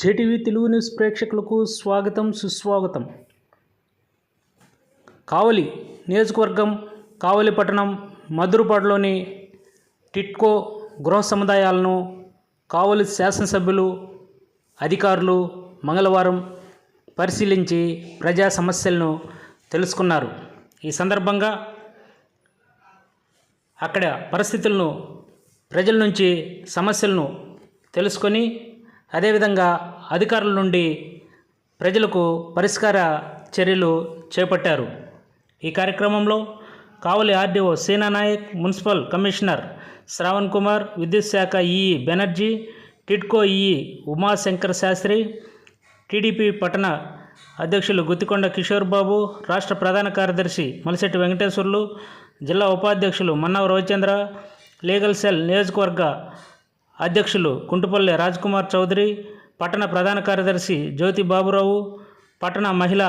JTV Telugu news ప్రేక్షకులకు స్వాగతం సుస్వాగతం. కావలి నియోజకవర్గం కావలి పట్టణం మధురపాడులోని టిట్కో గృహ సముదాయాలను కావలి శాసనసభ్యులు అధికారులు మంగళవారం పరిశీలించి ప్రజా సమస్యలను తెలుసుకున్నారు. ఈ సందర్భంగా అక్కడ పరిస్థితులను ప్రజల నుంచి సమస్యలను తెలుసుకొని అదేవిధంగా అధికారుల నుండి ప్రజలకు పరిష్కార చర్యలు చేపట్టారు. ఈ కార్యక్రమంలో Kavali RDO Sena Nayak municipal commissioner Shravan Kumar విద్యుత్ శాఖ EE Banerjee TIDCO EE Umashankar Sastry TDP పట్టణ అధ్యక్షులు గుత్తికొండ కిషోర్ బాబు రాష్ట్ర ప్రధాన కార్యదర్శి మలిశెట్టి వెంకటేశ్వర్లు జిల్లా ఉపాధ్యక్షులు మన్నవ రవిచంద్ర లీగల్ సెల్ నియోజకవర్గ అధ్యక్షులు కుంటుపల్లి రాజ్కుమార్ చౌదరి పట్టణ ప్రధాన కార్యదర్శి జ్యోతి బాబురావు పట్టణ మహిళా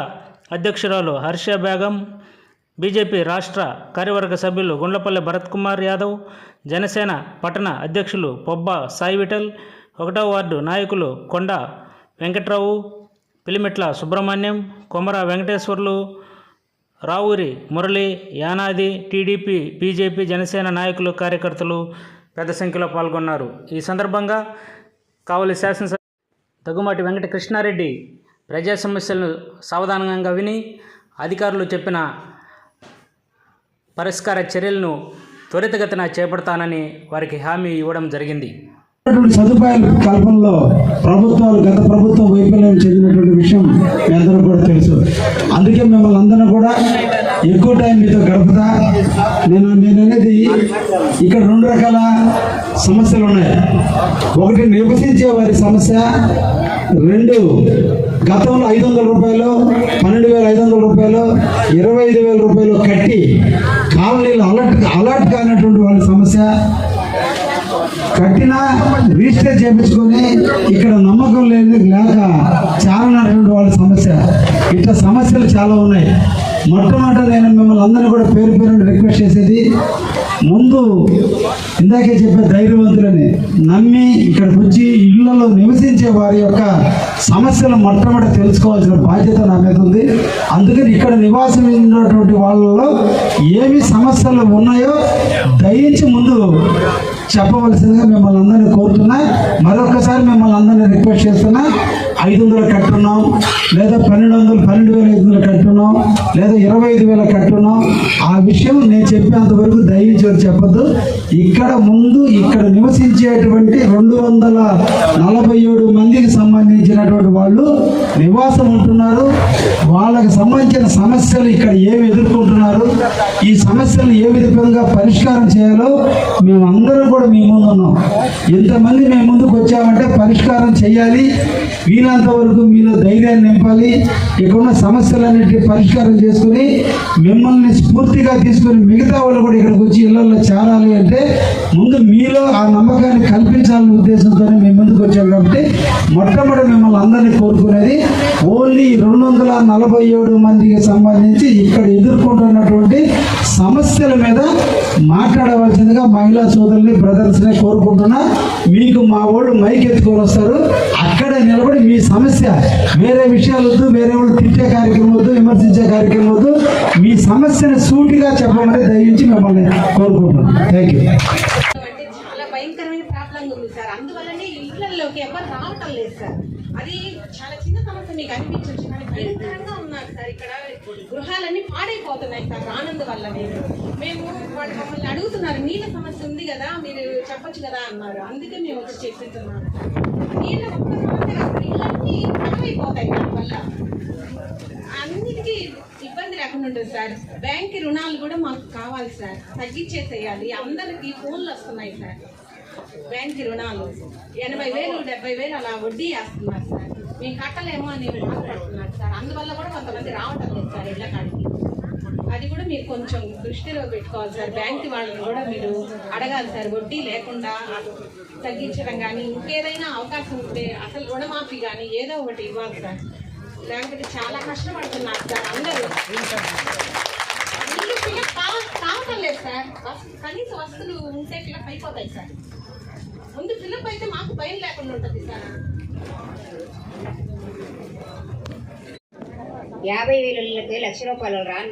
అధ్యక్షురాలు హర్ష బేగం బీజేపీ రాష్ట్ర కార్యవర్గ సభ్యులు గుండ్లపల్లి భరత్ కుమార్ యాదవ్ జనసేన పట్టణ అధ్యక్షులు పొబ్బా సాయి విఠల్ ఒకటవ వార్డు నాయకులు కొండ వెంకట్రావు పిలిమిట్ల సుబ్రహ్మణ్యం కొమర వెంకటేశ్వర్లు రావూరి మురళి యానాది టీడీపీ బీజేపీ జనసేన నాయకులు కార్యకర్తలు పెద్ద సంఖ్యలో పాల్గొన్నారు. ఈ సందర్భంగా కావలి శాసనసభ దగ్గుమాటి వెంకట కృష్ణారెడ్డి ప్రజా సమస్యలను సావధానంగా విని అధికారులు చెప్పిన పరిష్కార చర్యలను త్వరితగతిన చేపడతానని వారికి హామీ ఇవ్వడం జరిగింది. సదుపాయాల కల్పనలో ప్రభుత్వాలు గత ప్రభుత్వం వైఫల్యం చెందినటువంటి విషయం మీ అందరూ కూడా తెలుసు. అందుకే మిమ్మల్ని అందరినీ కూడా ఎక్కువ టైం మీతో గడుపుతా. నేను నేను అనేది ఇక్కడ రెండు రకాల సమస్యలు ఉన్నాయి. ఒకటి నివసించే వారి సమస్య రెండు గతంలో ఐదు వందల రూపాయలు పన్నెండు వేల ఐదు వందల రూపాయలు ఇరవై ఐదు వేల రూపాయలు కట్టి కాలనీలు అలర్ట్ అలర్ట్ కానటువంటి వాళ్ళ సమస్య. కట్టినా రిజిస్టర్ చేయించుకొని ఇక్కడ నమ్మకం లేదు లేక చాలా వాళ్ళ సమస్య. ఇట్లా సమస్యలు చాలా ఉన్నాయి. మొట్టమొదట నేను మిమ్మల్ని అందరినీ కూడా పేరు పేరు రిక్వెస్ట్ చేసేది ముందు ఇందాకే చెప్పే ధైర్యవంతులని నమ్మి ఇక్కడికి వచ్చి ఇళ్ళలో నివసించే వారి యొక్క సమస్యలు మొట్టమొదటి తెలుసుకోవాల్సిన బాధ్యత నా మీద ఉంది. అందుకని ఇక్కడ నివాసం ఉన్నటువంటి వాళ్ళలో ఏమి సమస్యలు ఉన్నాయో దయించి ముందు చెప్పవలసిందిగా మిమ్మల్ని అందరినీ కోరుతున్నా. మరొకసారి మిమ్మల్ని అందరినీ రిక్వెస్ట్ చేస్తున్నా. ఐదు వందలు కట్టున్నాం లేదా పన్నెండు వందలు పన్నెండు వేల ఐదు వందలు కట్టున్నాం లేదా ఇరవై ఐదు వేల కట్టున్నాం. ఆ విషయం నేను చెప్పేంత వరకు దయించి వచ్చి ఇక్కడ ముందు ఇక్కడ నివసించేటువంటి రెండు వందల నలభై ఏడు మందికి సంబంధించినటువంటి వాళ్ళు నివాసం ఉంటున్నారు. వాళ్ళకి సంబంధించిన సమస్యలు ఇక్కడ ఏమి ఎదుర్కొంటున్నారు ఈ సమస్యలు ఏ విధంగా పరిష్కారం చేయాలో మేమందరం కూడా మీ ముందు ఉన్నాం ఇంతమంది మేము ముందుకు వచ్చామంటే పరిష్కారం చేయాలి. వీలంత వరకు మీలో ధైర్యాన్ని నింపాలి. ఇక్కడున్న సమస్యలన్నిటి పరిష్కారం చేసుకుని మిమ్మల్ని స్ఫూర్తిగా తీసుకుని మిగతా వాళ్ళు కూడా ఇక్కడికి వచ్చి ఇళ్ళలో చేరాలి అంటే ముందు మీలో ఆ నమ్మకాన్ని కల్పించాలనే ఉద్దేశంతో మేము ముందుకు వచ్చాం కాబట్టి మొట్టమొదటి మిమ్మల్ని అందరినీ కోరుకునేది ఓన్లీ రెండు వందల నలభై ఏడు మందికి సంబంధించి ఇక్కడ ఎదుర్కొంటున్నటువంటి సమస్యల మీద మాట్లాడవలసిందిగా మహిళా సోదరుల్ని బ్రదర్స్ని కోరుకుంటున్నా. మీకు మా వాళ్ళు మైక్ ఎత్తుకొని వస్తారు. నిలబడి మీ సమస్య వేరే విషయాలు వద్దు వేరే వాళ్ళు తిట్టే కార్యక్రమం వద్దు విమర్శించే కార్యక్రమం వద్దు. మీ సమస్యను సూటిగా చెప్పమని దయించి మిమ్మల్ని కోరుకుంటున్నాను థ్యాంక్ యూ చాలా భయంకరమైన ప్రాబ్లం ఉంది సార్. అందువల్లనే ఇళ్ళలోకి ఎవరు రావటం లేదు సార్. అది చాలా చిన్న సమస్య మీకు అనిపించవచ్చు కానీ భయంకరంగా ఉన్నారు సార్. ఇక్కడ గృహాలన్నీ పాడైపోతున్నాయి సార్ ఆనంద వల్ల నేను మేము వాళ్ళు మమ్మల్ని అడుగుతున్నారు నీళ్ళ సమస్య ఉంది కదా మీరు చెప్పచ్చు కదా అన్నారు. అందుకే మేము వచ్చి చెప్తున్నాం నీళ్ళ ఒక్క సమస్య కాదు సార్ అయిపోతాయి దానివల్ల అన్నిటికీ ఇబ్బంది లేకుండా ఉంటుంది సార్. బ్యాంక్ రుణాలు కూడా మాకు కావాలి సార్. తగ్గించేసేయాలి. అందరికి ఫోన్లు వస్తున్నాయి సార్. బ్యాంక్ రుణాలు. ఎనభై వేలు డెబ్బై వేలు అలా వడ్డీ వేస్తున్నారు సార్. మేము కట్టలేమో అని బాధపడుతున్నారు సార్. అందువల్ల కూడా కొంతమంది రావటం లేదు సార్ ఇళ్ళ కాడికి. అది కూడా మీరు కొంచెం దృష్టిలో పెట్టుకోవాలి సార్. బ్యాంక్ వాళ్ళని కూడా మీరు అడగాలి సార్. వడ్డీ లేకుండా తగ్గించడం కానీ ఇంకేదైనా అవకాశం ఉంటే అసలు రుణమాఫీ కానీ ఏదో ఒకటి ఇవ్వాలి సార్ లేకపోతే చాలా కష్టపడుతున్నారు సార్ అందరూ. ఇల్లు ఫిలప్ కావటం లేదు సార్. కనీస వస్తువులు ఉంటే ఫిలప్ అయిపోతాయి సార్. ముందు ఫిలప్ అయితే మాకు భయం లేకుండా ఉంటుంది సార్. యాభై వేలకి లక్ష రూపాయలు రాని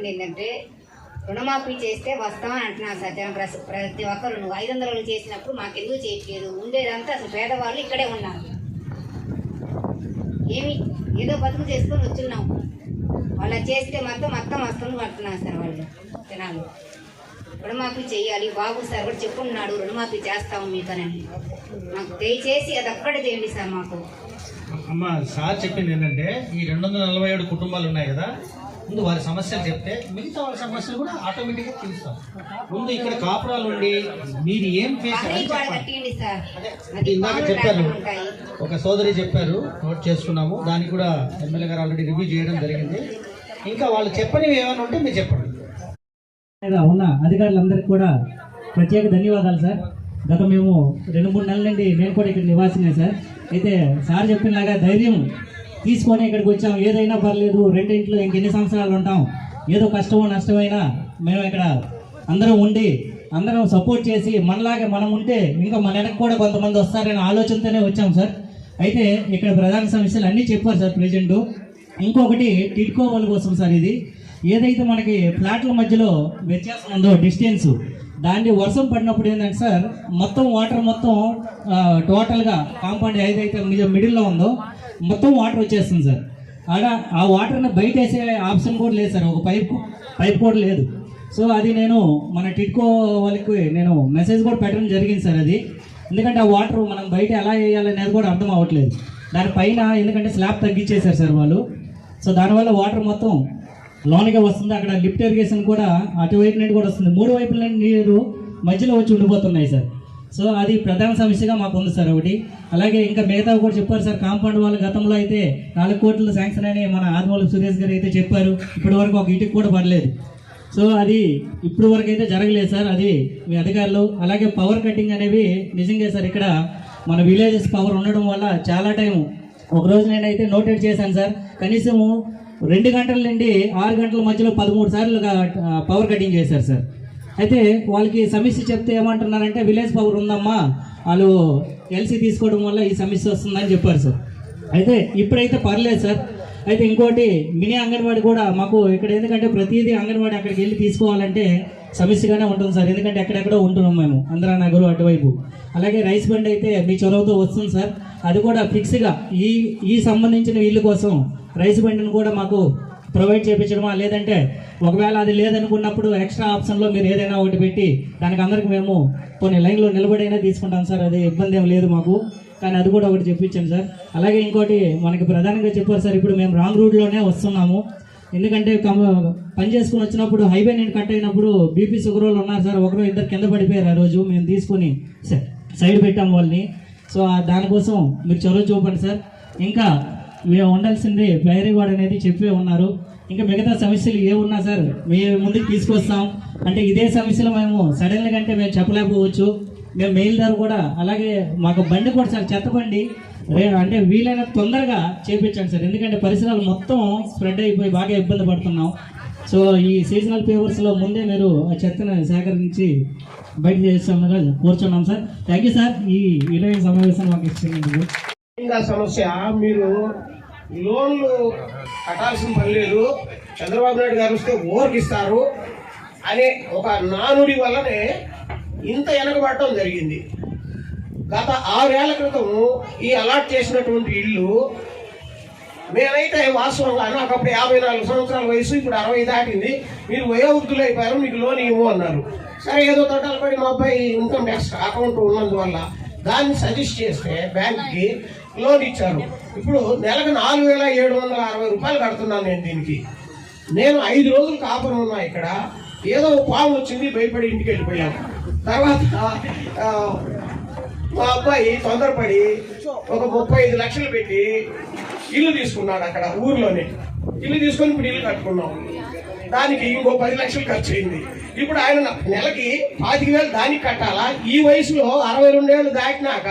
రుణమాఫీ చేస్తే వస్తామని అంటున్నారు సార్ ప్రతి ప్రతి ఒక్కరు. నువ్వు ఐదు వందలు చేసినప్పుడు మాకు ఎందుకు చేయట్లేదు? ఉండేదంతా అసలు పేదవాళ్ళు ఇక్కడే ఉన్నారు. ఏమి ఏదో బతుకు చేసుకొని వచ్చున్నాం వాళ్ళ చేస్తే మొత్తం మొత్తం వస్తుంది పడుతున్నారు సార్ వాళ్ళు జనాలు. రుణమాఫీ చేయాలి. బాబు సార్ కూడా చెప్పున్నాడు రుణమాఫీ చేస్తాము మీకని. మాకు దయచేసి అది అక్కడ చేయండి సార్ మాకు. అమ్మ సార్ చెప్పింది ఏంటంటే ఈ రెండు వందల నలభై ఏడు కుటుంబాలు ఉన్నాయి కదా ముందు వారి సమస్యలు చెప్తే మిగతా వాళ్ళ సమస్యలు కూడా ఆటోమేటిక్గా తెలుస్తాం ముందు ఇక్కడ కాపురాలు ఉండి మీరు ఏం చేశారు ఇందాక చెప్పారు ఒక సోదరి చెప్పారు నోట్ చేసుకున్నాము. దానికి కూడా ఎమ్మెల్యే గారు ఆల్రెడీ రివ్యూ చేయడం జరిగింది. ఇంకా వాళ్ళు చెప్పనివి ఏమైనా ఉంటే మీరు చెప్పండి. ఉన్న అధికారులందరికీ కూడా ప్రత్యేక ధన్యవాదాలు సార్. గత మేము రెండు మూడు నెలల నుండి నేను కూడా ఇక్కడ నివాసినే సార్. అయితే సార్ చెప్పినలాగా ధైర్యం తీసుకొని ఇక్కడికి వచ్చాం. ఏదైనా పర్లేదు. రెండింట్లో ఇంకెన్ని సంవత్సరాలు ఉంటాం? ఏదో కష్టమో నష్టమైనా మేము ఇక్కడ అందరం ఉండి అందరం సపోర్ట్ చేసి మనలాగే మనం ఉంటే ఇంకా మన వెనక్కి కూడా కొంతమంది వస్తారనే ఆలోచనతోనే వచ్చాం సార్. అయితే ఇక్కడ ప్రధాన సమస్యలు అన్నీ చెప్పారు సార్ ప్రెజెంట్ ఇంకొకటి టిడ్కో వాళ్ళ కోసం సార్ ఇది. ఏదైతే మనకి ఫ్లాట్ల మధ్యలో వ్యత్యాసం ఉందో డిస్టెన్స్ దాన్ని వర్షం పడినప్పుడు ఏంటంటే సార్ మొత్తం వాటర్ మొత్తం టోటల్గా కాంపౌండ్ ఏదైతే మిడిల్లో ఉందో మొత్తం వాటర్ వచ్చేస్తుంది సార్. ఆడ ఆ వాటర్ని బయట వేసే ఆప్షన్ కూడా లేదు సార్. ఒక పైప్ పైప్ కూడా లేదు. సో అది నేను మన టిట్కో వాళ్ళకి నేను మెసేజ్ కూడా పెట్టడం జరిగింది సార్ అది. ఎందుకంటే ఆ వాటర్ మనం బయట ఎలా వేయాలనేది కూడా అర్థం అవ్వట్లేదు. దానిపైన ఎందుకంటే స్లాబ్ తగ్గించేశారు సార్ వాళ్ళు. సో దానివల్ల వాటర్ మొత్తం లోనికి వస్తుంది. అక్కడ లిఫ్ట్ ఇరిగేషన్ కూడా అటువైపు నుండి కూడా వస్తుంది. మూడు వైపుల నుండి నీరు మధ్యలో వచ్చి ఉండిపోతున్నాయి సార్. సో అది ప్రధాన సమస్యగా మాకు ఉంది సార్ ఒకటి. అలాగే ఇంకా మిగతా కూడా చెప్పారు సార్. కాంపౌండ్ వాళ్ళ గతంలో అయితే నాలుగు కోట్లు శాంక్షన్ అని మన ఆదిమూల సురేష్ గారు అయితే చెప్పారు. ఇప్పటి వరకు ఒక ఇటుకు కూడా పడలేదు. సో అది ఇప్పుడు వరకు అయితే జరగలేదు సార్. అది మీ అధికారులు. అలాగే పవర్ కటింగ్ అనేవి నిజంగా సార్ ఇక్కడ మన విలేజెస్ పవర్ ఉండడం వల్ల చాలా టైం ఒక రోజు నేనైతే నోటెడ్ చేశాను సార్. కనీసము రెండు గంటల నుండి ఆరు గంటల మధ్యలో పదమూడు సార్లుగా పవర్ కటింగ్ చేశారు సార్. అయితే వాళ్ళకి సమస్య చెప్తే ఏమంటున్నారంటే విలేజ్ పవర్ ఉందమ్మా వాళ్ళు ఎల్సీ తీసుకోవడం వల్ల ఈ సమస్య వస్తుందని చెప్పారు సార్. అయితే ఇప్పుడైతే పర్లేదు సార్. అయితే ఇంకోటి మినీ అంగన్వాడి కూడా మాకు ఇక్కడ ఎందుకంటే ప్రతిదీ అంగన్వాడి అక్కడికి వెళ్ళి తీసుకోవాలంటే సమస్యగానే ఉంటుంది సార్. ఎందుకంటే ఎక్కడెక్కడో ఉంటున్నాం మేము ఆంధ్రా నగరు అటువైపు. అలాగే రైస్ బండ్ అయితే మీ చొరవతో వస్తుంది సార్. అది కూడా ఫిక్స్గా ఈ ఈ సంబంధించిన ఇల్లు కోసం రైస్ బండిని కూడా మాకు ప్రొవైడ్ చేయించడమా లేదంటే ఒకవేళ అది లేదనుకున్నప్పుడు ఎక్స్ట్రా ఆప్షన్లో మీరు ఏదైనా ఒకటి పెట్టి దానికి అందరికి మేము కొన్ని లైన్లో నిలబడైనా తీసుకుంటాం సార్. అది ఇబ్బంది ఏం లేదు మాకు. కానీ అది కూడా ఒకటి చెప్పించాం సార్. అలాగే ఇంకోటి మనకి ప్రధానంగా చెప్పారు సార్ ఇప్పుడు మేము రాంగ్ రూట్లోనే వస్తున్నాము. ఎందుకంటే పని చేసుకుని వచ్చినప్పుడు హైవే నేను కట్ అయినప్పుడు బీపీ షుగర్ వాళ్ళు ఉన్నారు సార్. ఒకరు ఇద్దరు కింద పడిపోయారు ఆ రోజు. మేము తీసుకొని స- సైడ్ పెట్టాం వాళ్ళని. సో దానికోసం మీరు చొరవ చూపండి సార్. ఇంకా మేము ఉండాల్సింది ఫైరీ వార్డ్ అనేది చెప్పే ఉన్నారు. ఇంకా మిగతా సమస్యలు ఏ ఉన్నా సార్ మేము ముందుకు తీసుకొస్తాం. అంటే ఇదే సమస్యలు మేము సడన్గా అంటే మేము చెప్పలేకపోవచ్చు. మేము మెయిల్ ద్వారా కూడా అలాగే మాకు బండి కూడా సార్ చెత్త బండి. రే అంటే వీలైన తొందరగా చేపించండి సార్. ఎందుకంటే పరిసరాలు మొత్తం స్ప్రెడ్ అయిపోయి బాగా ఇబ్బంది పడుతున్నాం. సో ఈ సీజనల్ పేపర్స్లో ముందే మీరు ఆ చెత్తను సేకరించి బయట చేస్తామని కూర్చున్నాం సార్. Thank you sir. ఈ విలువైన సమావేశం మాకు ఇచ్చినందుకు. సమస్య? మీరు లోన్లు కట్టాల్సిన పని లేదు. చంద్రబాబు నాయుడు గారు వస్తే ఓర్కిస్తారు అనే ఒక నానుడి వల్లనే ఇంత వెనకబడటం జరిగింది. గత ఆరేళ్ళ క్రితం ఈ అలాట్ చేసినటువంటి ఇల్లు నేనైతే వాస్తవంగా నాకు అప్పుడు యాభై నాలుగు సంవత్సరాల వయసు ఇప్పుడు అరవై దాటింది. మీరు వయోవృద్ధులు అయిపోయారు మీకు లోన్ ఇవ్వు అన్నారు. సరే ఏదో తొట్టాలు పడి మా అబ్బాయి ఇన్కమ్ ట్యాక్స్ అకౌంట్ ఉన్నందువల్ల దాన్ని సజెస్ట్ చేస్తే బ్యాంక్కి లోన్ ఇచ్చారు. ఇప్పుడు నెలకు నాలుగు వేల ఏడు వందల అరవై రూపాయలు కడుతున్నాను నేను దీనికి. నేను ఐదు రోజులు కాపురం ఉన్నా ఇక్కడ. ఏదో పాము వచ్చింది భయపడి ఇంటికి వెళ్ళిపోయాను. తర్వాత మా అబ్బాయి తొందరపడి ఒక ముప్పై ఐదు లక్షలు పెట్టి ఇల్లు తీసుకున్నాడు అక్కడ ఊర్లోనే. ఇల్లు తీసుకొని ఇప్పుడు ఇల్లు కట్టుకున్నాం. దానికి ఇంకో పది లక్షలు ఖర్చు అయింది. ఇప్పుడు ఆయన నెలకి పాతిక వేలు దానికి కట్టాలా? ఈ వయసులో అరవై రెండేళ్ళు దాటినాక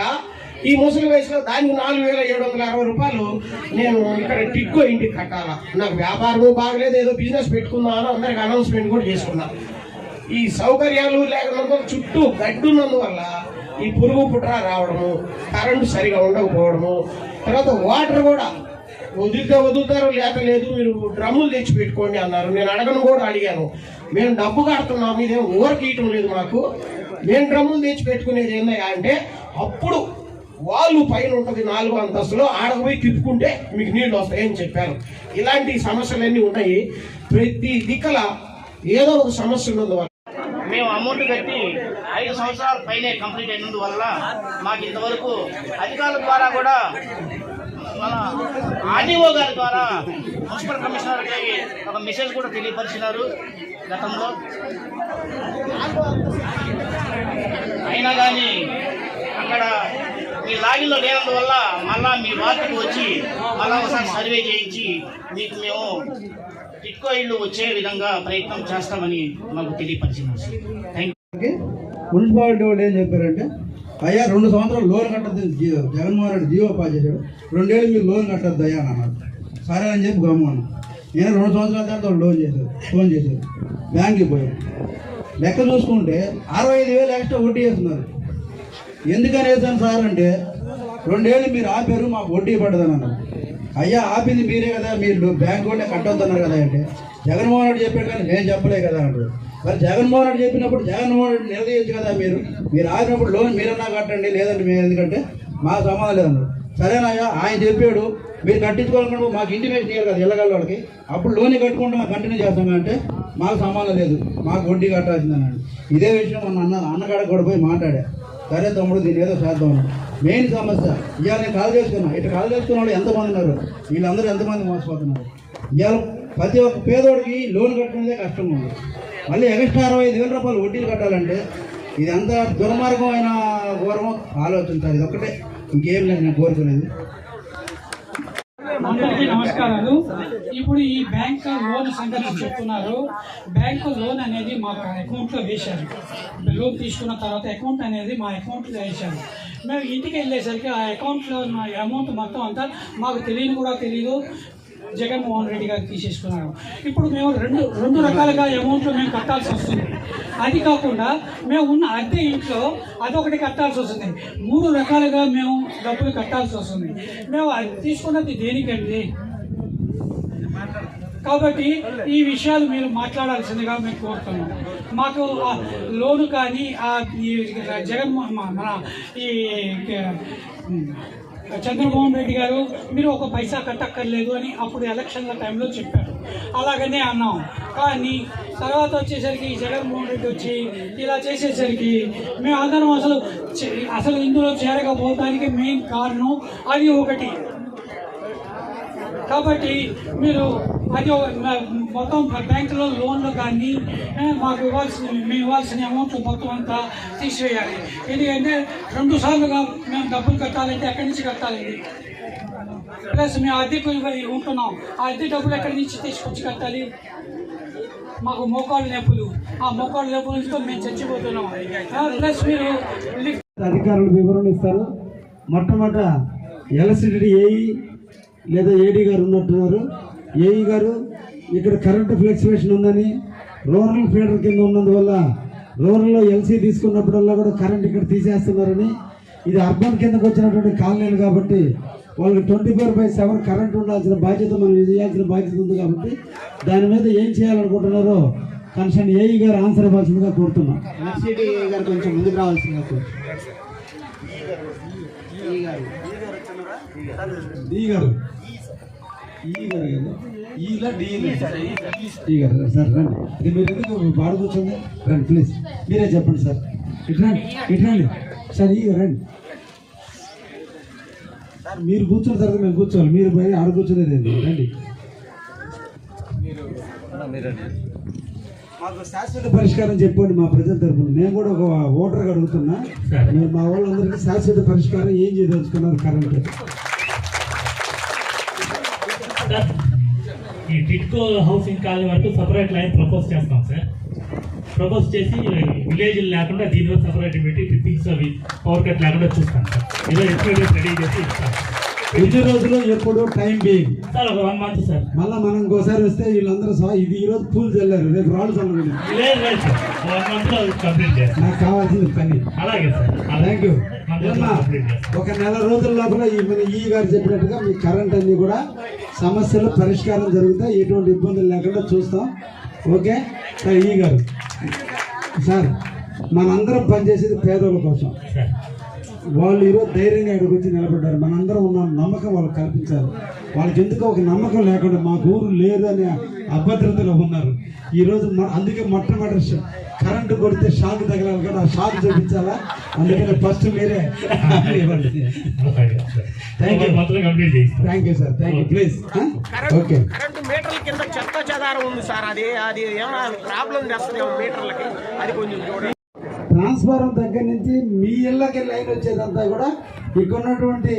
ఈ ముసలి వయసులో దానికి నాలుగు వేల ఏడు వందల అరవై రూపాయలు నేను ఇక్కడ టిక్కో ఇంటికి కట్టాలా. నాకు వ్యాపారము బాగలేదు ఏదో బిజినెస్ పెట్టుకుందామని అందరికి అనౌన్స్మెంట్ కూడా చేసుకున్నా. ఈ సౌకర్యాలు లేకపోతే చుట్టూ గడ్డున్నందువల్ల ఈ పురుగు పుట్ర రావడము కరెంటు సరిగా ఉండకపోవడము తర్వాత వాటర్ కూడా వదిలితే వదులుతారో లేక లేదు మీరు డ్రమ్ములు తెచ్చి పెట్టుకోండి అన్నారు. నేను అడగను కూడా అడిగాను. మేము డబ్బు కడుతున్నాం ఇదేం ఊరికి ఇయటం లేదు మాకు. మేము డ్రమ్ములు తెచ్చి పెట్టుకునేది ఏందయ్యా అంటే అప్పుడు వాళ్ళు పైన ఉంటుంది నాలుగు అంతస్తులో ఆడకపోయి తిప్పుకుంటే మీకు నీళ్ళు వస్తాయని చెప్పారు. ఇలాంటి సమస్యలన్నీ ఉన్నాయి. ప్రతి దిక్కల ఏదో ఒక సమస్య ఉన్నది మేము అమౌంట్ కట్టి ఐదు సంవత్సరాల పైనే కంప్లీట్ అయినందువల్ల మాకు ఇంతవరకు అధికారుల ద్వారా కూడా మన ఆర్డీఓ గారి ద్వారా మున్సిపల్ కమిషనర్కి ఒక మెసేజ్ కూడా తెలియపరిచినారు గతంలో. అయినా కానీ అక్కడ లేనందువల్ల మళ్ళా మీ వార్డుకు వచ్చి మళ్ళా ఒకసారి సర్వే చేయించి మీకు మేము టిట్కో ఇళ్ళు వచ్చే విధంగా ప్రయత్నం చేస్తామని మాకు తెలియపరిచినారు మున్సిపాలిటీ వాళ్ళు ఏం చెప్పారంటే అయ్యా రెండు సంవత్సరాలు లోన్ కట్టద్దు జగన్మోహన్ రెడ్డి జీవో పాస్ చేశాడు రెండేళ్ళు మీరు లోన్ కట్టద్దు అయ్యా అని అన్నారు. సరే అని చెప్పి గమ్మున్నాను నేను రెండు సంవత్సరాల తర్వాత వాళ్ళు లోన్ చేశారు ఫోన్ చేశారు. బ్యాంక్కి పోయాను లెక్క చూసుకుంటే అరవై ఐదు వేలు ఎక్స్ట్రా వడ్డీ వేస్తున్నారు. ఎందుకని వేసాను సార్ అంటే రెండేళ్ళు మీరు ఆపారు మాకు వడ్డీ పడదని అన్నారు. అయ్యా ఆపింది మీరే కదా మీరు బ్యాంక్ వాళ్ళే కట్టొద్దన్నారు కదా అంటే. జగన్మోహన్ రెడ్డి చెప్పాడు కానీ నేను చెప్పలే కదా అంటారు మరి జగన్మోహన్ రెడ్డి చెప్పినప్పుడు జగన్మోహన్ రెడ్డి నిలదీయచ్చు కదా మీరు? మీరు ఆపినప్పుడు లోన్ మీరన్నా కట్టండి లేదంటే మేము ఎందుకంటే మాకు సమాధానం లేదన్నారు. సరేనయ్యా ఆయన చెప్పాడు మీరు కట్టించుకోవాలనుకుంటే మాకు ఇంటిమేషన్ ఇవ్వాలి కదా ఇళ్ళగల వాళ్ళకి. అప్పుడు లోన్ కట్టుకుంటే మాకు కంటిన్యూ చేస్తాం అంటే మాకు సమాధానం లేదు మాకు వడ్డీ కట్టాల్సిందన్నాడు ఇదే విషయం మన అన్న అన్నగాడ కూడా పోయి మాట్లాడా. సరే తమ్ముడు దీని ఏదో చేద్దాం అన్నాడు. మెయిన్ సమస్య ఇవాళ నేను కాల్ చేసుకున్నా ఇటు కాల్ చేసుకున్న వాళ్ళు ఎంతమంది ఉన్నారు? వీళ్ళందరూ ఎంతమంది మోసపోతున్నారు? ఇవాళ ప్రతి ఒక్క పేదోడికి లోన్ కట్టడమే కష్టంగా ఉంది. మళ్ళీ ఎక్స్ట్రా అరవై ఐదు వేల రూపాయలు వడ్డీలు కట్టాలంటే ఇది ఎంత దుర్మార్గమైన ఘోరమో ఆలోచించాలి. ఇది ఒక్కటే ఇంకేం లేదు నేను కోరుకునేది. అందరికీ నమస్కారాలు. ఇప్పుడు ఈ బ్యాంక్ లోన్ సంగతి చెప్తున్నారు. బ్యాంక్ లోన్ అనేది మా అకౌంట్లో వేశారు. లోన్ తీసుకున్న తర్వాత అకౌంట్ అనేది మా అకౌంట్లో వేశారు. మేము ఇంటికి వెళ్ళేసరికి ఆ అకౌంట్లో అమౌంట్ మొత్తం అంతా మాకు తెలియని కూడా తెలియదు జగన్మోహన్ రెడ్డి గారు తీసేసుకున్నారు. ఇప్పుడు మేము రెండు రెండు రకాలుగా అమౌంట్లు మేము కట్టాల్సి వస్తుంది. అది కాకుండా మేము ఉన్న అద్దె ఇంట్లో అదొకటి కట్టాల్సి వస్తుంది. మూడు రకాలుగా మేము డబ్బులు కట్టాల్సి వస్తుంది. మేము అది తీసుకున్నది దేనికండి? కాబట్టి ఈ విషయాలు మీరు మాట్లాడాల్సిందిగా మేము కోరుతున్నాం. మాకు లోను కానీ జగన్మోహన్ మన ఈ చంద్రబాబు రెడ్డి గారు మీరు ఒక పైసా కట్టక్కర్లేదు అని అప్పుడు ఎలక్షన్ల టైంలో చెప్పారు. అలాగనే అన్నాం. కానీ తర్వాత వచ్చేసరికి ఈ జగన్మోహన్ రెడ్డి వచ్చి ఇలా చేసేసరికి మేము అందరం అసలు చే- అసలు ఇందులో చేరకపోవడానికి మెయిన్ కారణం అది ఒకటి. కాబట్టి మీరు అది మొత్తం బ్యాంకులో లోన్లు కానీ మాకు ఇవ్వాల్సిన మేము ఇవ్వాల్సిన అమౌంట్ మొత్తం అంతా తీసివేయాలి. ఎందుకంటే రెండు సార్లుగా మేము డబ్బులు కట్టాలంటే ఎక్కడి నుంచి కట్టాలి ప్లస్ మేము అద్దెకు ఉంటున్నాం. ఆ అద్దె డబ్బులు ఎక్కడి నుంచి తీసుకొచ్చి కట్టాలి? మాకు మోకాళ్ళ నొప్పులు. ఆ మోకాళ్ళ నొప్పులతో మేము చచ్చిపోతున్నాం. ప్లస్ మీరు అధికారులు వివరణ ఇస్తారు. మొట్టమొదట ఎలసిడి ఏఈ లేదా ఏడీ గారు ఉన్నట్టున్నారు. ఏఈ గారు ఇక్కడ కరెంటు ఫ్లక్చువేషన్ ఉందని రూరల్ ఫీడర్ కింద ఉన్నందువల్ల రూరల్లో ఎల్సీ తీసుకున్నప్పుడల్లా కూడా కరెంట్ ఇక్కడ తీసేస్తున్నారని ఇది అర్బన్ కిందకు వచ్చినటువంటి కాలనీలు కాబట్టి వాళ్ళకి twenty four by seven current ఉండాల్సిన బాధ్యత మనం చేయాల్సిన బాధ్యత ఉంది కాబట్టి దాని మీద ఏం చేయాలనుకుంటున్నారో కన్సర్న్ ఏఈ గారు ఆన్సర్ ఇవ్వాల్సిందిగా కోరుతున్నాం. గారు కొంచెం ముందుకు రావాల్సిందిగా కోరుతున్నాం. డి గారు ఈ గారు కదా? ఈలా డి ఈ గారు సార్ రండి. ఇది మీరు ఎందుకు బాడ కూర్చోండి? రండి ప్లీజ్. మీరే చెప్పండి సార్. ఇటు రండి ఇటు రండి. సార్ ఈ రండి. సార్ మీరు కూర్చున్న తర్వాత మేము కూర్చోవాలి. మీరు పోయి ఆడ కూర్చునేది ఏంది? రండి. మాకు శాశ్వత పరిష్కారం చెప్పండి మా ప్రజల తరపున. నేను కూడా ఒక ఓటర్గా అడుగుతున్నా. మీరు మా వాళ్ళందరికీ శాశ్వత పరిష్కారం ఏం చేయదలుచుకున్నారు కరెంట్? ఈ టిట్కో హౌసింగ్ కాలనీ వరకు సపరేట్ లైన్ ప్రపోజ్ చేస్తాం సార్ ప్రపోజ్ చేసి విలేజ్ లేకుండా దీనిలో సపరేట్ పెట్టి టిప్పింగ్స్ అవి పవర్ కట్ లేకుండా చూస్తాం సార్ ఇలా ఎప్పుడు రెడీ చేసి ఇస్తాం. ఎన్ని రోజులు ఎప్పుడు టైం బీయింగ్ సార్ ఒక వన్ మంత్ సార్ మళ్ళా మనం ఇంకోసారి వస్తే వీళ్ళందరూ ఇది ఈ రోజు పూలు చల్లారు రేపు రాళ్ళు చల్లలేదు లేదు లేదు సార్ నాకు కావాల్సింది పని అలాగే సార్ థ్యాంక్ యూ ఒక నెల రోజుల లోపల ఈ మన ఈ గారు చెప్పినట్టుగా మీ కరెంట్ అన్ని కూడా సమస్యలు పరిష్కారం జరుగుతాయి ఎటువంటి ఇబ్బందులు లేకుండా చూస్తాం ఓకే సార్ ఈ గారు సార్ మనందరం పనిచేసేది పేదోళ్ళ కోసం సార్ వాళ్ళు ఈరోజు ధైర్యంగా ఇక్కడికి వచ్చి నిలబడ్డారు. మనందరం ఉన్న నమ్మకం వాళ్ళకి కల్పించాలి వాళ్ళకి ఎందుకో ఒక నమ్మకం లేకుండా మాకు ఊరు లేదు అనే అభద్రతలో ఉన్నారు. ఈరోజు మ- అందుకే మొట్టమొదటి కరెంటు కొడితే షాక్ తగలాలి కదా ఆ షాక్ చూపించాలా? అందుకని ఫస్ట్ మీరే ఇవ్వండి. కంప్లీట్ చేస్తాం thank you sir thank you please okay current మీటర్ల కింద చెత్త చెదారం ఉంది సార్. అది అది ఏమైనా ప్రాబ్లం తెస్తుంది మీటర్లకి? అది కొంచెం చూడండి. ట్రాన్స్ఫారం దగ్గర నుంచి మీ ఇళ్ళకి లైన్ వచ్చేదంతా కూడా ఇక్కడ ఉన్నటువంటి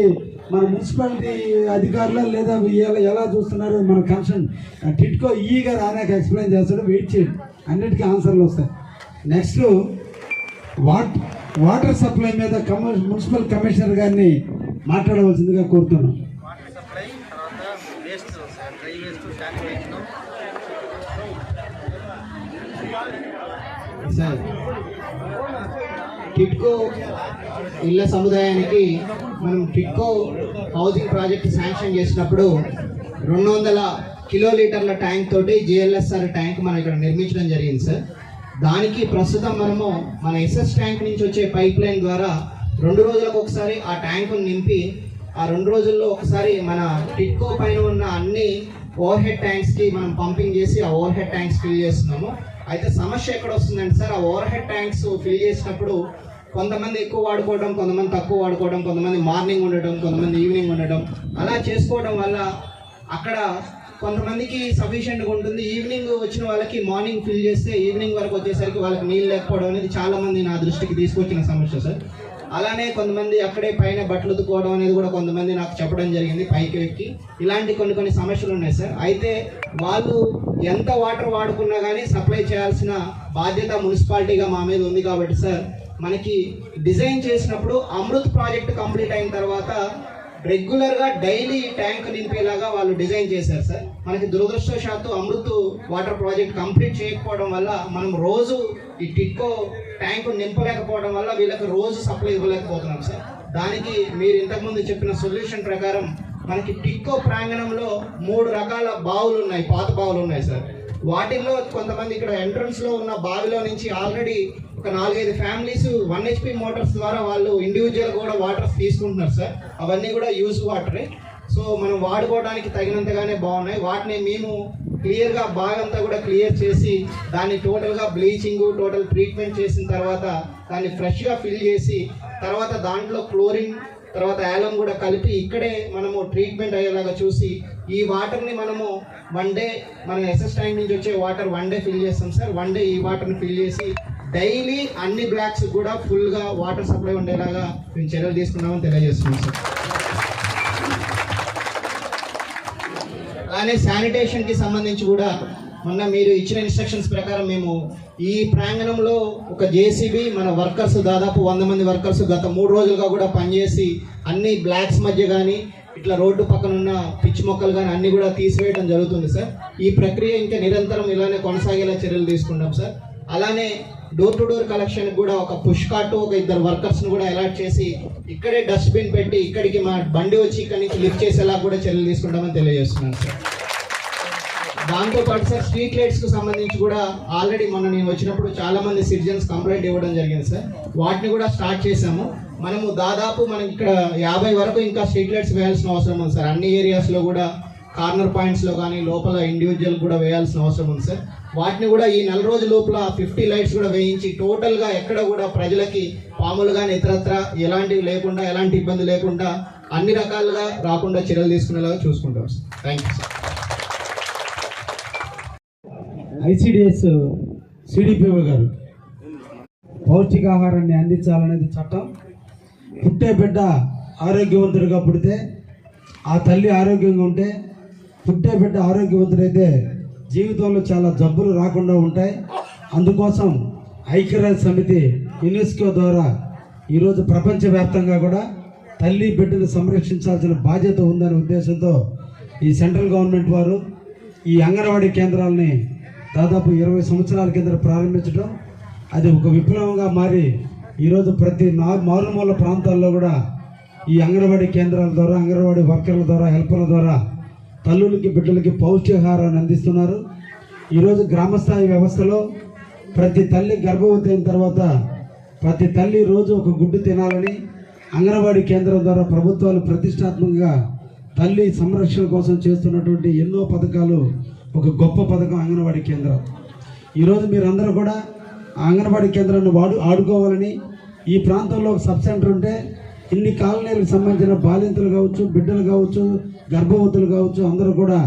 మన మున్సిపాలిటీ అధికారులు లేదా ఎలా చూస్తున్నారు మన కన్సర్న్ టిట్కో ఈ గారు ఆయనకు ఎక్స్ప్లెయిన్ చేస్తాడు వెయిట్ చేయండి. అన్నిటికీ ఆన్సర్లు వస్తాయి. నెక్స్ట్ వాట్ వాటర్ సప్లై మీద కమ మున్సిపల్ కమిషనర్ గారిని మాట్లాడవలసిందిగా కోరుతున్నాం. సార్ టిట్కో ఇళ్ళ సముదాయానికి మనం టిట్కో హౌసింగ్ ప్రాజెక్ట్ శాంక్షన్ చేసినప్పుడు రెండు వందల కిలోలీటర్ల ట్యాంక్ తోటి జిఎల్ఎస్ఆర్ ట్యాంక్ మనం ఇక్కడ నిర్మించడం జరిగింది సార్. దానికి ప్రస్తుతం మనము మన ఎస్ఎస్ ట్యాంక్ నుంచి వచ్చే పైప్ లైన్ ద్వారా రెండు రోజులకు ఒకసారి ఆ ట్యాంకును నింపి ఆ రెండు రోజుల్లో ఒకసారి మన టిట్కో పైన ఉన్న అన్ని ఓవర్ హెడ్ ట్యాంక్స్కి మనం పంపింగ్ చేసి ఆ ఓవర్ హెడ్ ట్యాంక్స్ ఫిల్ చేస్తున్నాము. అయితే సమస్య ఎక్కడ వస్తుందంటే సార్ ఆ ఓవర్ హెడ్ ట్యాంక్స్ ఫిల్ చేసినప్పుడు కొంతమంది ఎక్కువ వాడుకోవడం కొంతమంది తక్కువ వాడుకోవడం కొంతమంది మార్నింగ్ ఉండడం కొంతమంది ఈవినింగ్ ఉండడం. అలా చేసుకోవడం వల్ల అక్కడ కొంతమందికి సఫిషియెంట్గా ఉంటుంది. ఈవినింగ్ వచ్చిన వాళ్ళకి మార్నింగ్ ఫిల్ చేస్తే ఈవినింగ్ వరకు వచ్చేసరికి వాళ్ళకి నీళ్ళు లేకపోవడం అనేది చాలామంది నా దృష్టికి తీసుకొచ్చిన సమస్య సార్. అలానే కొంతమంది అక్కడే పైన బట్టలు ఉతుకోవడం అనేది కూడా కొంతమంది నాకు చెప్పడం జరిగింది పైకి ఎక్కి. ఇలాంటి కొన్ని కొన్ని సమస్యలు ఉన్నాయి సార్. అయితే వాళ్ళు ఎంత వాటర్ వాడుకున్నా కానీ సప్లై చేయాల్సిన బాధ్యత మున్సిపాలిటీగా మా మీద ఉంది కాబట్టి సార్ మనకి డిజైన్ చేసినప్పుడు అమృత్ ప్రాజెక్ట్ కంప్లీట్ అయిన తర్వాత రెగ్యులర్గా డైలీ ట్యాంక్ నింపేలాగా వాళ్ళు డిజైన్ చేశారు సార్. మనకి దురదృష్టవశాత్తు అమృత్ వాటర్ ప్రాజెక్ట్ కంప్లీట్ చేయకపోవడం వల్ల మనం రోజు ఈ టిక్కో ట్యాంక్ నింపలేకపోవడం వల్ల వీళ్ళకి రోజు సప్లై ఇవ్వలేకపోతున్నాం సార్. దానికి మీరు ఇంతకుముందు చెప్పిన సొల్యూషన్ ప్రకారం మనకి టిక్కో ప్రాంగణంలో మూడు రకాల బావులు ఉన్నాయి పాత బావులు ఉన్నాయి సార్. వాటిల్లో కొంతమంది ఇక్కడ ఎంట్రన్స్లో ఉన్న బావిలో నుంచి ఆల్రెడీ ఒక నాలుగైదు ఫ్యామిలీస్ వన్ హెచ్పి మోటార్స్ ద్వారా వాళ్ళు ఇండివిజువల్ కూడా వాటర్స్ తీసుకుంటున్నారు సార్ అవన్నీ కూడా యూజ్ వాటరే సో మనం వాడుకోవడానికి తగినంతగానే బాగున్నాయి. వాటిని మేము క్లియర్గా బాగంతా కూడా క్లియర్ చేసి దాన్ని టోటల్గా బ్లీచింగ్ టోటల్ ట్రీట్మెంట్ చేసిన తర్వాత దాన్ని ఫ్రెష్గా ఫిల్ చేసి తర్వాత దాంట్లో క్లోరిన్ తర్వాత యాలం కూడా కలిపి ఇక్కడే మనము ట్రీట్మెంట్ అయ్యేలాగా చూసి ఈ వాటర్ని మనము వన్ డే మన ఎస్ఎస్ ట్యాంక్ నుంచి వచ్చే వాటర్ వన్ డే ఫిల్ చేస్తాం సార్ వన్ డే ఈ వాటర్ని ఫిల్ చేసి డైలీ అన్ని బ్లాక్స్ కూడా ఫుల్గా వాటర్ సప్లై ఉండేలాగా మేము చర్యలు తీసుకున్నామని తెలియజేస్తున్నాం సార్. అలానే శానిటేషన్కి సంబంధించి కూడా మొన్న మీరు ఇచ్చిన ఇన్స్ట్రక్షన్స్ ప్రకారం మేము ఈ ప్రాంగణంలో ఒక జేసీబీ మన వర్కర్స్ దాదాపు వంద మంది వర్కర్స్ గత మూడు రోజులుగా కూడా పనిచేసి అన్ని బ్లాక్స్ మధ్య కానీ ఇట్లా రోడ్డు పక్కన ఉన్న పిచ్చి మొక్కలు కానీ అన్ని కూడా తీసివేయడం జరుగుతుంది సార్. ఈ ప్రక్రియ ఇంకా నిరంతరం ఇలానే కొనసాగేలా చర్యలు తీసుకుంటాం సార్. అలానే డోర్ టు డోర్ కలెక్షన్ కూడా ఒక పుష్ కార్ట్ ఒక ఇద్దరు వర్కర్స్ని కూడా అలాట్ చేసి ఇక్కడే డస్ట్బిన్ పెట్టి ఇక్కడికి మా బండి వచ్చి ఇక్కడి నుంచి లిఫ్ట్ చేసేలా కూడా చర్యలు తీసుకుంటామని తెలియజేస్తున్నాను సార్ దాంతోపాటు సార్ స్ట్రీట్ లైట్స్కు సంబంధించి కూడా ఆల్రెడీ మొన్న నేను వచ్చినప్పుడు చాలా మంది సిటిజన్స్ కంప్లైంట్ ఇవ్వడం జరిగింది సార్ వాటిని కూడా స్టార్ట్ చేశాము. మనము దాదాపు మనం ఇక్కడ యాభై వరకు ఇంకా స్ట్రీట్ లైట్స్ వేయాల్సిన అవసరం ఉంది సార్ అన్ని ఏరియాస్లో కూడా కార్నర్ పాయింట్స్లో కానీ లోపల ఇండివిజువల్ కూడా వేయాల్సిన అవసరం ఉంది సార్ వాటిని కూడా ఈ నెల రోజు లోపల ఫిఫ్టీ లైట్స్ కూడా వేయించి టోటల్గా ఎక్కడ కూడా ప్రజలకి పాములు కానీ ఇతరత్ర ఎలాంటివి లేకుండా ఎలాంటి ఇబ్బంది లేకుండా అన్ని రకాలుగా రాకుండా చర్యలు తీసుకునేలాగా చూసుకుంటాం sir thank you sir ICDS CDPO గారు పౌష్టికాహారాన్ని అందించాలనేది చట్టం. పుట్టే బిడ్డ ఆరోగ్యవంతుడిగా పుడితే ఆ తల్లి ఆరోగ్యంగా ఉంటే పుట్టే బిడ్డ ఆరోగ్యవంతుడైతే జీవితంలో చాలా జబ్బులు రాకుండా ఉంటాయి. అందుకోసం ఐక్యరాజ్య సమితి యునెస్కో ద్వారా ఈరోజు ప్రపంచవ్యాప్తంగా కూడా తల్లి బిడ్డను సంరక్షించాల్సిన బాధ్యత ఉందనే ఉద్దేశంతో ఈ సెంట్రల్ గవర్నమెంట్ వారు ఈ అంగన్వాడీ కేంద్రాలని దాదాపు ఇరవై సంవత్సరాల కింద ప్రారంభించడం అది ఒక విప్లవంగా మారి ఈరోజు ప్రతి నా మారుమూల ప్రాంతాల్లో కూడా ఈ అంగన్వాడీ కేంద్రాల ద్వారా అంగన్వాడీ వర్కర్ల ద్వారా హెల్పర్ల ద్వారా తల్లులకి బిడ్డలకి పౌష్టికాహారాన్ని అందిస్తున్నారు. ఈరోజు గ్రామస్థాయి వ్యవస్థలో ప్రతి తల్లి గర్భవతి అయిన తర్వాత ప్రతి తల్లి రోజు ఒక గుడ్డు తినాలని అంగన్వాడీ కేంద్రం ద్వారా ప్రభుత్వాలు ప్రతిష్టాత్మకంగా తల్లి సంరక్షణ కోసం చేస్తున్నటువంటి ఎన్నో పథకాలు ఒక గొప్ప పథకం అంగన్వాడీ కేంద్రం. ఈరోజు మీరందరూ కూడా ఆ అంగన్వాడీ కేంద్రాన్ని వాడు ఆడుకోవాలని ఈ ప్రాంతంలో ఒక సబ్ సెంటర్ ఉంటే ఇన్ని కాలనీలకు సంబంధించిన బాలింతలు కావచ్చు బిడ్డలు కావచ్చు గర్భవతులు కావచ్చు అందరూ కూడా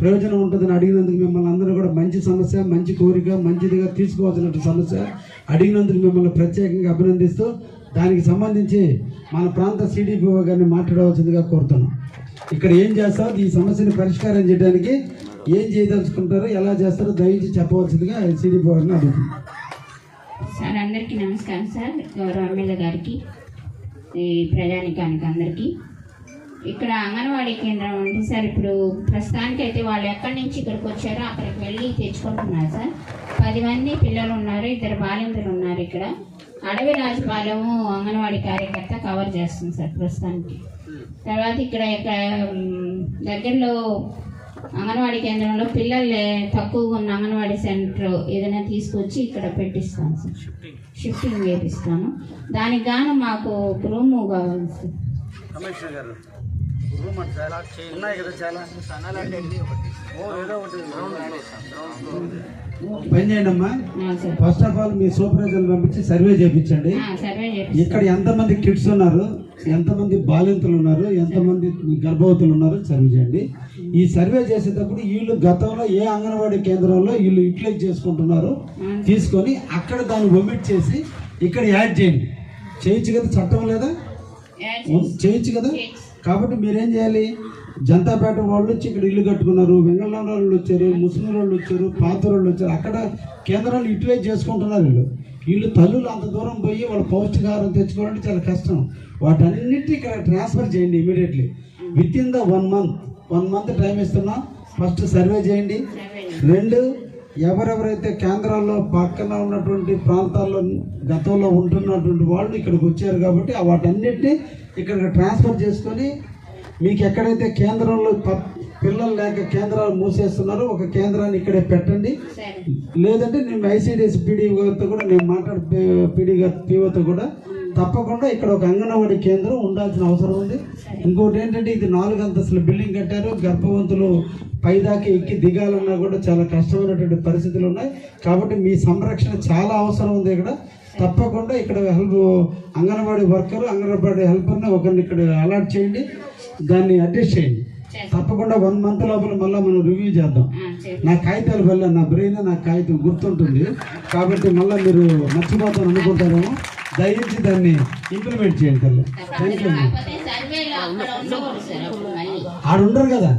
ప్రయోజనం ఉంటుందని అడిగినందుకు మిమ్మల్ని అందరూ కూడా మంచి సమస్య మంచి కోరిక మంచిదిగా తీసుకోవాల్సినటువంటి సమస్య అడిగినందుకు మిమ్మల్ని ప్రత్యేకంగా అభినందిస్తూ దానికి సంబంధించి మన ప్రాంత సిడిపిఓ గారిని మాట్లాడవలసిందిగా కోరుతున్నాం. ఇక్కడ ఏం చేస్తారు? ఈ సమస్యను పరిష్కారం చేయడానికి ఏం చేయదలుచుకుంటారో ఎలా చేస్తారో దయచేసి చెప్పవలసిందిగా సిడిపిఓ గారిని అడుగుతున్నాం. సార్ అందరికీ నమస్కారం సార్. గౌరవ గారికి. ఈ ప్రజానికానికి అందరికీ. ఇక్కడ అంగన్వాడీ కేంద్రం ఉంది సార్ ఇప్పుడు ప్రస్తుతానికి అయితే వాళ్ళు ఎక్కడి నుంచి ఇక్కడికి వచ్చారో అక్కడికి వెళ్ళి తెచ్చుకుంటున్నారు సార్. పది మంది పిల్లలు ఉన్నారు ఇద్దరు బాలింతలు ఉన్నారు ఇక్కడ. అడవి రాజపాలెము అంగన్వాడీ కార్యకర్త కవర్ చేస్తుంది సార్ ప్రస్తుతానికి. తర్వాత ఇక్కడ ఇక్కడ దగ్గరలో అంగన్వాడీ కేంద్రంలో పిల్లలు తక్కువగా ఉన్న అంగన్వాడీ సెంటర్ ఏదైనా తీసుకొచ్చి ఇక్కడ పెట్టిస్తాను సార్. షిఫ్టింగ్ వేపిస్తాను దానికి గాను మాకు ఒక రూమ్ కావాలి సార్. కమిషనర్ గారు రూమ్ అంటే చాలా ఉన్నాయి కదా చాలా. ఓ, ఏదో ఒకటి. పని చేయండి అమ్మా. ఫస్ట్ ఆఫ్ ఆల్ మీ సూపర్వైజర్ పంపించి సర్వే చేయించండి. ఆ, సర్వే చేపిస్తాను. ఇక్కడ ఎంతమంది కిడ్స్ ఉన్నారు? ఎంతమంది బాలింతలు ఉన్నారు ఎంతమంది గర్భవతులు ఉన్నారు సర్వే చేయండి. ఈ సర్వే చేసేటప్పుడు వీళ్ళు గతంలో ఏ అంగన్వాడీ కేంద్రంలో వీళ్ళు యూటిలైజ్ చేసుకుంటున్నారు తీసుకొని అక్కడ దాన్ని ఒమిట్ చేసి ఇక్కడ యాడ్ చేయండి. చేయొచ్చు కదా చట్టం లేదా? చేయొచ్చు కదా? కాబట్టి మీరేం చేయాలి? జనతాపేట వాళ్ళు వచ్చి ఇక్కడ ఇల్లు కట్టుకున్నారు వాళ్ళు వచ్చారు ముస్లిం వాళ్ళు వచ్చారు పాత వాళ్ళు వచ్చారు అక్కడ కేంద్రాలు యూటిలైజ్ చేసుకుంటున్నారు వీళ్ళు. వీళ్ళు తల్లులు అంత దూరం పోయి వాళ్ళ పౌష్టికాహారం తెచ్చుకోవాలంటే చాలా కష్టం. వాటన్నిటి ఇక్కడ ట్రాన్స్ఫర్ చేయండి immediately within the one month one month time ఇస్తున్నాం. ఫస్ట్ సర్వే చేయండి. రెండు ఎవరెవరైతే కేంద్రాల్లో పక్కన ఉన్నటువంటి ప్రాంతాల్లో గతంలో ఉంటున్నటువంటి వాళ్ళు ఇక్కడికి వచ్చారు కాబట్టి వాటన్నిటిని ఇక్కడికి ట్రాన్స్ఫర్ చేసుకొని మీకు ఎక్కడైతే కేంద్రంలో ప- పిల్లలు లేక కేంద్రాలు మూసేస్తున్నారు. ఒక కేంద్రాన్ని ఇక్కడే పెట్టండి. లేదంటే నేను ఐసీడీఎస్ పీడీ గారితో కూడా నేను మాట్లాడి పీడీ గారి పీఓతో కూడా తప్పకుండా ఇక్కడ ఒక అంగన్వాడీ కేంద్రం ఉండాల్సిన అవసరం ఉంది. ఇంకోటి ఏంటంటే ఇది నాలుగు అంతస్తుల బిల్డింగ్ కట్టారు. గర్భవంతులు పైదాకా ఎక్కి దిగాలన్నా కూడా చాలా కష్టమైనటువంటి పరిస్థితులు ఉన్నాయి. కాబట్టి మీ సంరక్షణ చాలా అవసరం ఉంది ఇక్కడ. తప్పకుండా ఇక్కడ హెల్ప్ అంగన్వాడీ వర్కర్ అంగన్వాడీ హెల్పర్ని ఒకరిని ఇక్కడ అలాట్ చేయండి. దాన్ని అడ్జస్ట్ చేయండి. తప్పకుండా వన్ మంత్ లోపల మళ్ళీ మనం రివ్యూ చేద్దాం. నా కాగితాలు వల్ల నా బ్రెయిన్ నా కాగితం గుర్తుంటుంది. కాబట్టి మళ్ళీ మీరు మర్చిపోతాను అనుకుంటారేమో దయచేసి దాన్ని ఇంప్లిమెంట్ చేయండి తల్లి. థ్యాంక్ యూ ఆడ ఉండరు కదా.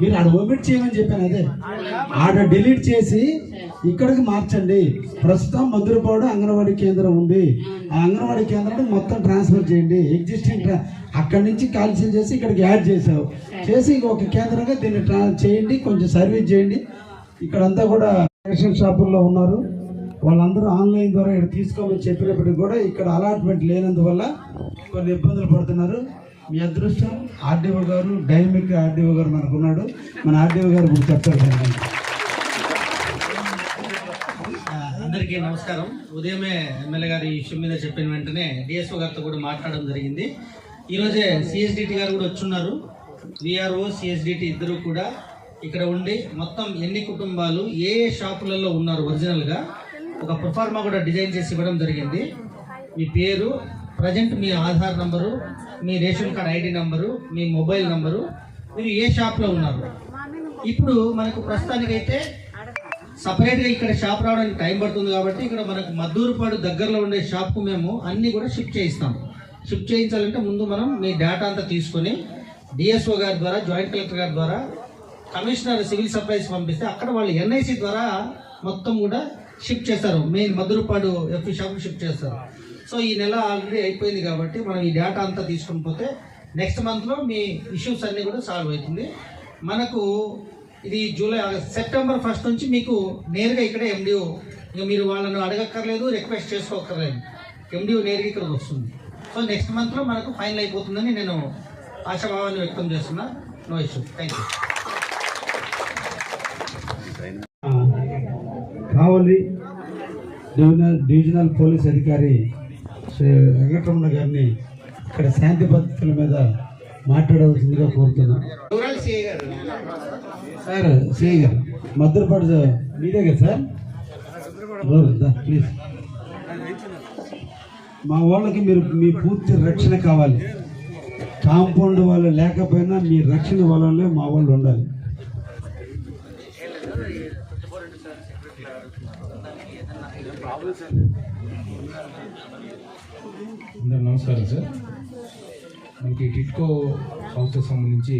మీరు ఆడ ఒమిట్ చేయమని చెప్పాను అదే. ఆడ డిలీట్ చేసి ఇక్కడికి మార్చండి. ప్రస్తుతం మధురపాడు అంగన్వాడీ కేంద్రం ఉంది. ఆ అంగన్వాడీ కేంద్రాన్ని మొత్తం ట్రాన్స్ఫర్ చేయండి. ఎగ్జిస్టింగ్ అక్కడి నుంచి కాల్షియం చేసి ఇక్కడికి యాడ్ చేసావు చేసి ఒక కేంద్రంగా దీన్ని ట్రా చేయండి కొంచెం సర్వీస్ చేయండి. ఇక్కడంతా కూడా రేషన్ షాపుల్లో ఉన్నారు. వాళ్ళందరూ ఆన్లైన్ ద్వారా ఇక్కడ తీసుకోమని చెప్పినప్పటికీ కూడా ఇక్కడ అలాట్మెంట్ లేనందువల్ల కొన్ని ఇబ్బందులు పడుతున్నారు. మీ అదృష్టం ఆర్డీఓ గారు డైనమిక్ ఆర్డీఓ గారు మనకు ఉన్నాడు మన ఆర్డీఓ గారు చెప్తారు అందరికీ నమస్కారం. ఉదయమే ఎమ్మెల్యే గారు ఈ విషయం మీద చెప్పిన వెంటనే డిఎస్ఓ గారితో కూడా మాట్లాడడం జరిగింది. ఈరోజే సిఎస్డిటి గారు కూడా వచ్చున్నారు. విఆర్ఓ సిఎస్డిటి ఇద్దరు కూడా ఇక్కడ ఉండి మొత్తం ఎన్ని కుటుంబాలు ఏ ఏ షాపులలో ఉన్నారు ఒరిజినల్గా ఒక ప్రొఫార్మా కూడా డిజైన్ చేసి ఇవ్వడం జరిగింది. మీ పేరు ప్రజెంట్ మీ ఆధార్ నంబరు మీ రేషన్ కార్డ్ ఐడి నంబరు మీ మొబైల్ నంబరు మీరు ఏ షాప్లో ఉన్నారు? ఇప్పుడు మనకు ప్రస్తుతానికైతే సపరేట్గా ఇక్కడ షాప్ రావడానికి టైం పడుతుంది కాబట్టి ఇక్కడ మనకు మద్దూరుపాడు దగ్గరలో ఉండే షాప్కు మేము అన్ని కూడా షిఫ్ట్ చేయిస్తాం. షిఫ్ట్ చేయించాలంటే ముందు మనం మీ డేటా అంతా తీసుకొని డిఎస్ఓ గారి ద్వారా జాయింట్ కలెక్టర్ గారి ద్వారా కమిషనర్ సివిల్ సప్లైస్ పంపిస్తే అక్కడ వాళ్ళు ఎన్ఐసి ద్వారా మొత్తం కూడా షిఫ్ట్ చేస్తారు. Main Madhurapadu FE shop shift చేస్తారు. సో ఈ నెల ఆల్రెడీ అయిపోయింది కాబట్టి మనం ఈ డేటా అంతా తీసుకుని పోతే నెక్స్ట్ మంత్లో మీ ఇష్యూస్ అన్నీ కూడా సాల్వ్ అవుతుంది. మనకు ఇది జూలై ఆగస్ట్ సెప్టెంబర్ ఫస్ట్ నుంచి మీకు నేరుగా ఇక్కడ ఎండిఓ ఇక మీరు వాళ్ళను అడగక్కర్లేదు రిక్వెస్ట్ చేసుకోక్కర్లేదు. ఎండిఓ నేరుగా ఇక్కడికి వస్తుంది. సో నెక్స్ట్ మంత్లో మనకు ఫైనల్ అయిపోతుందని నేను ఆశాభావాన్ని వ్యక్తం చేస్తున్నా. No issue thank you Kavali divisional divisional police అధికారి శ్రీ వెంకటరమణ గారిని ఇక్కడ శాంతి భద్రతల మీద మాట్లాడవలసిందిగా కోరుతున్నాను. సార్ సిఐ గారు మద్దరుపాటు సార్ మీదే కదా సార్? ప్లీజ్ మా వాళ్ళకి మీరు మీ పూర్తి రక్షణ కావాలి. కాంపౌండ్ వాళ్ళు లేకపోయినా మీ రక్షణ వాళ్ళలో మా వాళ్ళు ఉండాలి. నమస్కారం సార్. మనకి టిట్కో సంస్థకు సంబంధించి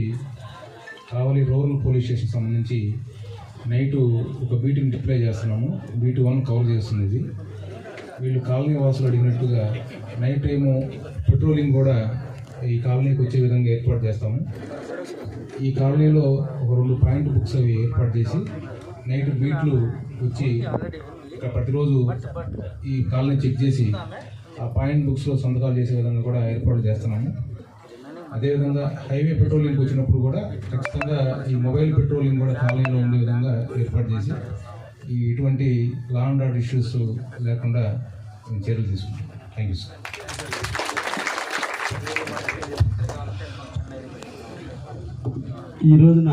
కావలి రూరల్ పోలీస్ స్టేషన్ సంబంధించి నైటు ఒక బీటుని డిప్లై చేస్తున్నాము. బీటు వన్ కవర్ చేస్తుంది ఇది. వీళ్ళు కాలనీ వాసులు అడిగినట్టుగా నైట్ టైము పెట్రోలింగ్ కూడా ఈ కాలనీకి వచ్చే విధంగా ఏర్పాటు చేస్తాము. ఈ కాలనీలో ఒక రెండు పాయింట్ బుక్స్ అవి ఏర్పాటు చేసి నైట్ బీట్లు వచ్చి ఇక్కడ ప్రతిరోజు ఈ కాలనీ చెక్ చేసి ఆ పాయింట్ బుక్స్లో సంతకాలు చేసే విధంగా కూడా ఏర్పాటు చేస్తున్నాము. అదేవిధంగా హైవే పెట్రోలింగ్ వచ్చినప్పుడు కూడా ఖచ్చితంగా ఈ మొబైల్ పెట్రోలింగ్ కూడా కాలనీలో ఉండే విధంగా ఏర్పాటు చేసి ఈ ఇటువంటి లా అండ్ ఆర్డర్ ఇష్యూస్ లేకుండా మేము చర్యలు తీసుకుంటాం థ్యాంక్ యూ సార్ ఈ రోజున